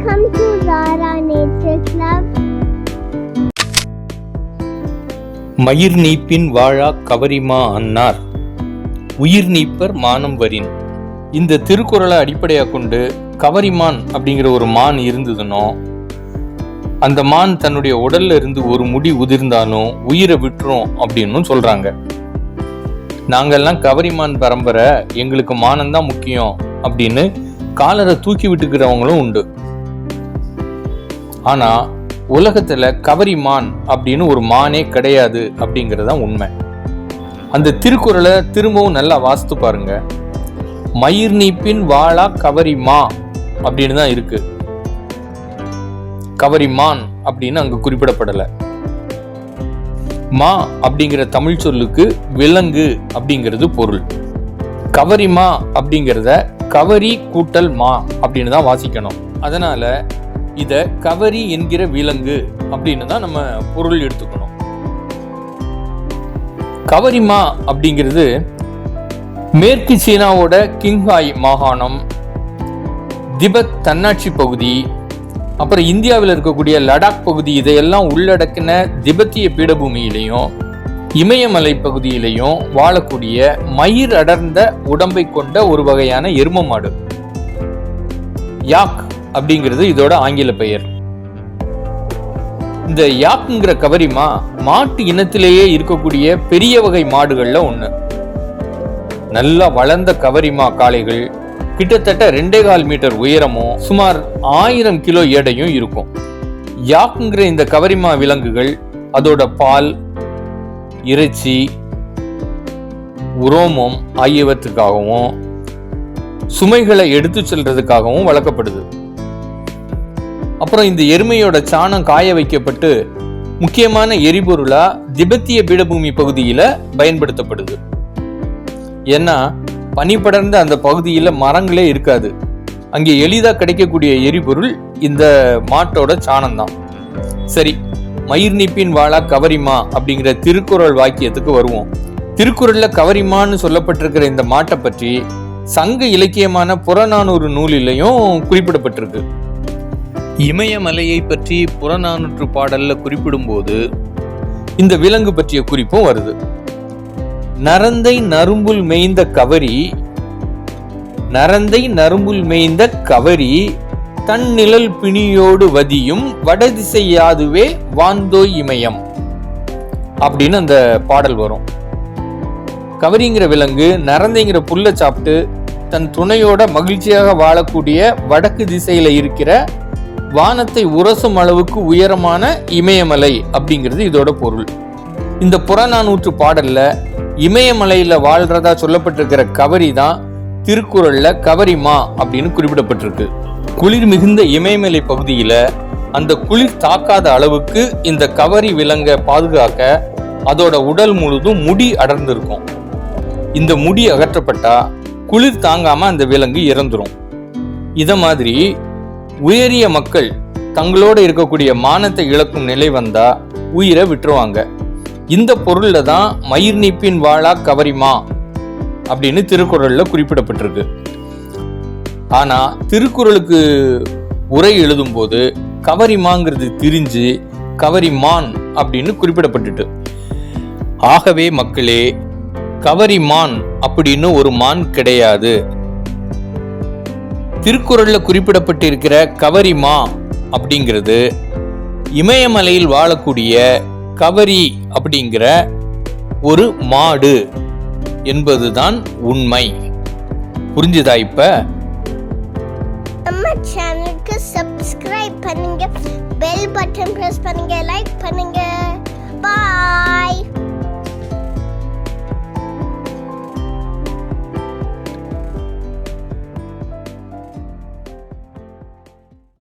Welcome to Zara Nature Club. மயிர் நீப்பின் வாழா கவரிமா அன்னார். உயிர் நீப்பர் மானம் வரின். இந்த திருக்குறளை அடிப்படையாக கொண்டு கவரிமான் அப்படிங்கிற ஒரு மான் இருந்ததுனோ அந்த மான் தன்னுடைய உடல்ல இருந்து ஒரு முடி உதிர்ந்தாலும் உயிரை விட்டுரும் அப்படின்னு சொல்றாங்க. நாங்கெல்லாம் கவரிமான் பரம்பரை எங்களுக்கு மானம்தான் முக்கியம் அப்படின்னு காலரை தூக்கி விட்டுக்கிறவங்களும் உண்டு. ஆனா உலகத்துல கவரிமான் அப்படின்னு ஒரு மானே கிடையாது அப்படிங்கறதுதான் உண்மை. அந்த திருக்குறளை திரும்பவும் நல்லா வாசித்து பாருங்க. மயிர் நீப்பின் வாழா கவரி மா அப்படின்னு தான் இருக்கு. கவரிமான் அப்படின்னு அங்க குறிப்பிடப்படல. மா அப்படிங்கிற தமிழ் சொல்லுக்கு விலங்கு அப்படிங்கிறது பொருள். கவரிமா அப்படிங்கிறத கவரி கூட்டல் மா அப்படின்னு தான் வாசிக்கணும். அதனால இதை கவரி என்கிற விலங்கு அப்படின்னு தான் நம்ம பொருள் எடுத்துக்கணும். கவரிமா அப்படிங்கிறது மேற்கு சீனாவோட கிங்ஹாய் மாகாணம் திபெத் தன்னாட்சி பகுதி அப்புறம் இந்தியாவில் இருக்கக்கூடிய லடாக் பகுதி இதையெல்லாம் உள்ளடக்கின திபெத்திய பீடபூமியிலையும் இமயமலை பகுதியிலையும் வாழக்கூடிய மயிர் அடர்ந்த உடம்பை கொண்ட ஒரு வகையான எரும மாடு. யாக் அப்படிங்கிறது இதோட ஆங்கில பெயர். இந்த யாக்குங்கிற கவரிமா மாட்டு இனத்திலேயே இருக்கக்கூடிய பெரிய வகை மாடுகள்ல ஒண்ணு. நல்லா வளர்ந்த கவரிமா காளைகள் கிட்டத்தட்ட ரெண்டே கால் மீட்டர் உயரமும் சுமார் ஆயிரம் கிலோ எடையும் இருக்கும். யாக்குங்கிற இந்த கவரிமா விலங்குகள் அதோட பால் இறைச்சி உரோமம் ஆகியவற்றுக்காகவும் சுமைகளை எடுத்து செல்றதுக்காகவும் வளர்க்கப்படுது. அப்புறம் இந்த எருமையோட சாணம் காய வைக்கப்பட்டு முக்கியமான எரிபொருளா திபெத்திய பீடபூமி பகுதியில பயன்படுத்தப்படுது. ஏன்னா பனி படர்ந்த அந்த பகுதியில மரங்களே இருக்காது. அங்கே எளிதாக கிடைக்கக்கூடிய எரிபொருள் இந்த மாட்டோட சாணம் தான் சரி மயிர் நீப்பின் வாழா கவரிமா அப்படிங்கிற திருக்குறள் வாக்கியத்துக்கு வருவோம். திருக்குறள்ல கவரிமான்னு சொல்லப்பட்டிருக்கிற இந்த மாட்டை பற்றி சங்க இலக்கியமான புறநானூறு நூலிலையும் குறிப்பிடப்பட்டிருக்கு. இமயமலையை பற்றி புறநானூற்று பாடல்ல குறிப்பிடும்போது இந்த விலங்கு பற்றிய குறிப்பும் வருது. நரந்தை நரும்புல் மேய்ந்த கவரி நரந்தை நரும்புல் மேய்ந்த கவரி தன் நிழல் பிணியோடு வதியும் வடதிசையாதுவே வாந்தோய் இமயம் அப்படின்னு அந்த பாடல் வரும். கவரிங்கிற விலங்கு நரந்தைங்கிற புல்லை சாப்பிட்டு தன் துணையோட மகிழ்ச்சியாக வாழக்கூடிய வடக்கு திசையில இருக்கிற வானத்தை உரசும் அளவுக்கு உயரமான இமயமலை அப்படிங்கிறது இதோட பொருள். இந்த புறநானூற்று பாடல்ல இமயமலையில வாழ்றதா சொல்லப்பட்டிருக்கிற கவரி தான் திருக்குறள்ல கவரிமா அப்படின்னு குறிப்பிடப்பட்டிருக்கு. குளிர் மிகுந்த இமயமலை பகுதியில அந்த குளிர் தாக்காத அளவுக்கு இந்த கவரி விலங்கை பாதுகாக்க அதோட உடல் முழுதும் முடி அடர்ந்திருக்கும். இந்த முடி அகற்றப்பட்டா குளிர் தாங்காம அந்த விலங்கு இறந்துரும். இத மாதிரி உயரிய மக்கள் தங்களோட இருக்கக்கூடிய மானத்தை இழக்கும் நிலை வந்தா உயிரை விட்டுருவாங்க. இந்த பொருளில் தான் மயிர் நீப்பின் வாழா கவரிமா அப்படின்னு திருக்குறளில் குறிப்பிடப்பட்டிருக்கு. ஆனால் திருக்குறளுக்கு உரை எழுதும்போது கவரிமாங்கிறது திரிஞ்சு கவரிமான் அப்படின்னு குறிப்பிடப்பட்டுட்டு. ஆகவே மக்களே கவரிமான் அப்படின்னு ஒரு மான் கிடையாது. திருக்குறளில் குறிப்பிடப்பட்டிருக்கிற கவரிமா அப்படிங்கிறது இமயமலையில் வாழக்கூடிய கவரி அப்படிங்கிற ஒரு மாடு என்பதுதான் உண்மை. புரிஞ்சுதா இப்ப? நம்ம சேனலுக்கு சப்ஸ்கிரைப் பண்ணுங்க பெல் பட்டன் பிரஸ் பண்ணுங்க லைக் பண்ணுங்க. பாய்